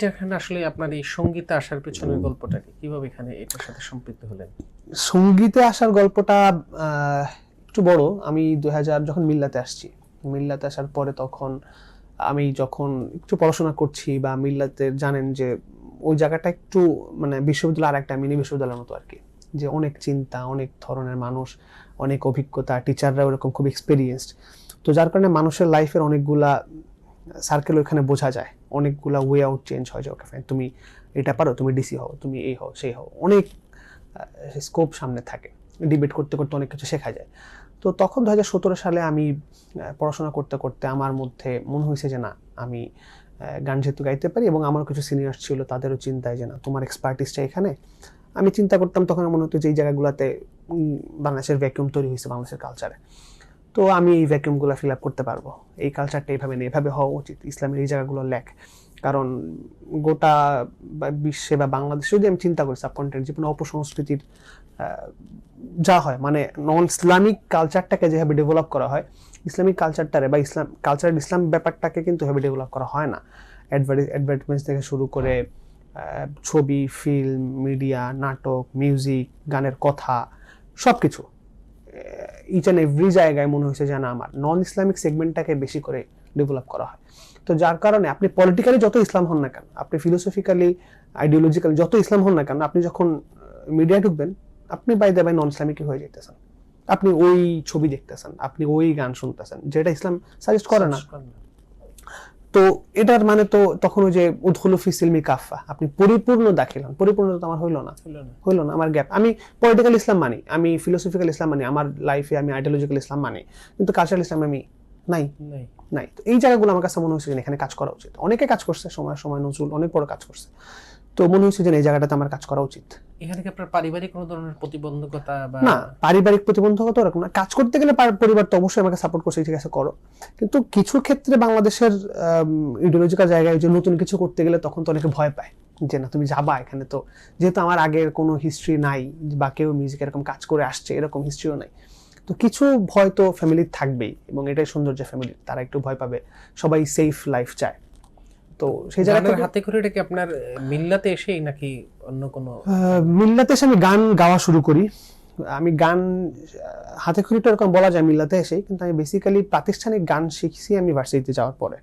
এইটাখানে আসলে আপনার এই সঙ্গীতে আসার পেছনের গল্পটা কি? কীভাবে এখানে এটার সাথে সম্পৃক্ত হলেন? সঙ্গীতে আসার গল্পটা একটু বড়। আমি দু হাজার যখন মিল্লাতে আসছি, মিল্লাতে আসার পরে তখন আমি যখন একটু পড়াশোনা করছি বা মিল্লাতে জানেন যে ওই জায়গাটা একটু মানে বিশ্ববিদ্যালয় আর একটা মিনি বিশ্ববিদ্যালয়ের মতো আর কি। যে অনেক চিন্তা, অনেক ধরনের মানুষ, অনেক অভিজ্ঞতা টিচাররা ওরকম খুব এক্সপিরিয়েন্সড তো যার কারণে মানুষের লাইফের অনেকগুলা সার্কেল ওখানে বোঝা যায়। অনেকগুলা ওয়ে আউট চেঞ্জ হয় যে ওকে fine, তুমি এটা পারো তুমি ডিসি হও তুমি এই হও সেই হও। অনেক স্কোপ সামনে থাকে। ডিবেট করতে করতে অনেক কিছু শেখা যায়। তো তখন দু হাজার সতেরো সালে আমি পড়াশোনা করতে করতে আমার মধ্যে মনে হয়েছে যে না আমি গান যেহেতু গাইতে পারি এবং আমার কিছু সিনিয়র ছিল তাদেরও চিন্তায় যে না তোমার এক্সপার্টিসটা এখানে। আমি চিন্তা করতাম তখন মনে হতো যে এই জায়গাগুলোতে বাংলাদেশের ভ্যাকিউম তৈরি হয়েছে বাংলাদেশের কালচারে তো আমি এই ভ্যাকিউমগুলো ফিল আপ করতে পারব। এই কালচারটা এইভাবে নেই, এভাবে হওয়া উচিত। ইসলামের এই জায়গাগুলো ল্যাক কারণ গোটা বিশ্বে বা বাংলাদেশে যদি আমি চিন্তা করি সাবকন্টেন্ট যে কোনো অপসংস্কৃতির যা হয় মানে নন ইসলামিক কালচারটাকে যেভাবে ডেভেলপ করা হয় ইসলামিক কালচারটারে বা ইসলাম কালচার ইসলাম ব্যাপারটাকে কিন্তু এভাবে ডেভেলপ করা হয় না। অ্যাডভার্টাইজমেন্ট থেকে শুরু করে ছবি ফিল্ম মিডিয়া নাটক মিউজিক গানের কথা সব কিছু ইচ অ্যান্ড এভরি জায়গায় মনে হয়েছে যেন আমার নন ইসলামিক সেগমেন্টটাকে বেশি করে ডেভেলপ করা হয়। তো যার কারণে আপনি পলিটিক্যালি যত ইসলাম হন না কেন, আপনি ফিলোসফিক্যালি আইডিওলজিক্যালি যত ইসলাম হন না কেন, আপনি যখন মিডিয়ায় ঢুকবেন, আপনি বাই দে বাই নন ইসলামিকই হয়ে যেতেছেন। আপনি ওই ছবি দেখতেছেন, আপনি ওই গান শুনতেছেন, যেটা ইসলাম সাজেস্ট করে না। তো এটার মানে তো তখন ওই যে উদ্হুল ফিসিলমি কাফা আপনি পরিপূর্ণ দাখিল হন। পরিপূর্ণ তো আমার হইল না। হইল না। আমার গ্যাপ। আমি পলিটিক্যাল ইসলাম মানি আমি ফিলোসফিক্যাল ইসলাম মানি আমার লাইফে আমি আইডিওলজিক্যাল ইসলাম মানি কিন্তু কালচারাল ইসলাম আমি নাই। নাই। নাই। তো এই জায়গাগুলো আমার কাছে মনে হয়েছে যে এখানে কাজ করা উচিত। অনেকে কাজ করছে সময় সময় নজরুল অনেক বড় কাজ করছে। তো মনে হয়েছে যে এই জায়গাটাতে আমার কাজ করা উচিত। এখানে কি আপনার পারিবারিক কোনো ধরনের প্রতিবন্ধকতা বা না পারিবারিক প্রতিবন্ধকতা ওরকম না। কাজ করতে গেলে পরিবার তো অবশ্যই আমাকে সাপোর্ট করছে ঠিক আছে করো। কিন্তু কিছু ক্ষেত্রে বাংলাদেশের ইডিওলজিক্যাল জায়গায় যে নতুন কিছু করতে গেলে তখন তো অনেকে ভয় পায় যে না তুমি যাবা এখানে তো। যেহেতু আমার আগের কোনো হিস্ট্রি নাই বা কেউ মিউজিক এরকম কাজ করে আসছে এরকম হিস্ট্রিও নাই। তো কিছু ভয় তো ফ্যামিলির থাকবেই এবং এটাই সৌন্দর্য ফ্যামিলির তারা একটু ভয় পাবে। সবাই সেফ লাইফ চায়। তো সেই জায়গা থেকে হাতে করে এটা কি আপনার মিল্লাতে এসেই নাকি অন্য কোনো মিল্লাতে এসে আমি গান গাওয়া শুরু করি। আমি গান হাতে খড়িটা এরকম বলা যায় মিল্লাতে এসে কিন্তু আমি বেসিক্যালি প্রাতিষ্ঠানিক গান শিখছি আমি ভার্সিটিতে যাওয়ার পরে।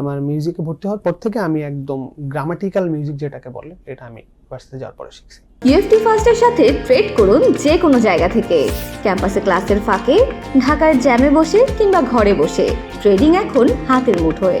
আমার মিউজিকে ভর্তি হওয়ার পর থেকে আমি একদম গ্রামাটিক্যাল মিউজিক যেটাকে বলে এটা আমি ভার্সিটিতে যাওয়ার পরে শিখছি। ইউএফটি ফার্স্টের সাথে ট্রেড করুন যে কোনো জায়গা থেকে। ক্যাম্পাসে ক্লাসের ফাঁকে ঢাকার জ্যামে বসে কিংবা ঘরে বসে। ট্রেডিং এখন হাতের মুঠোয়।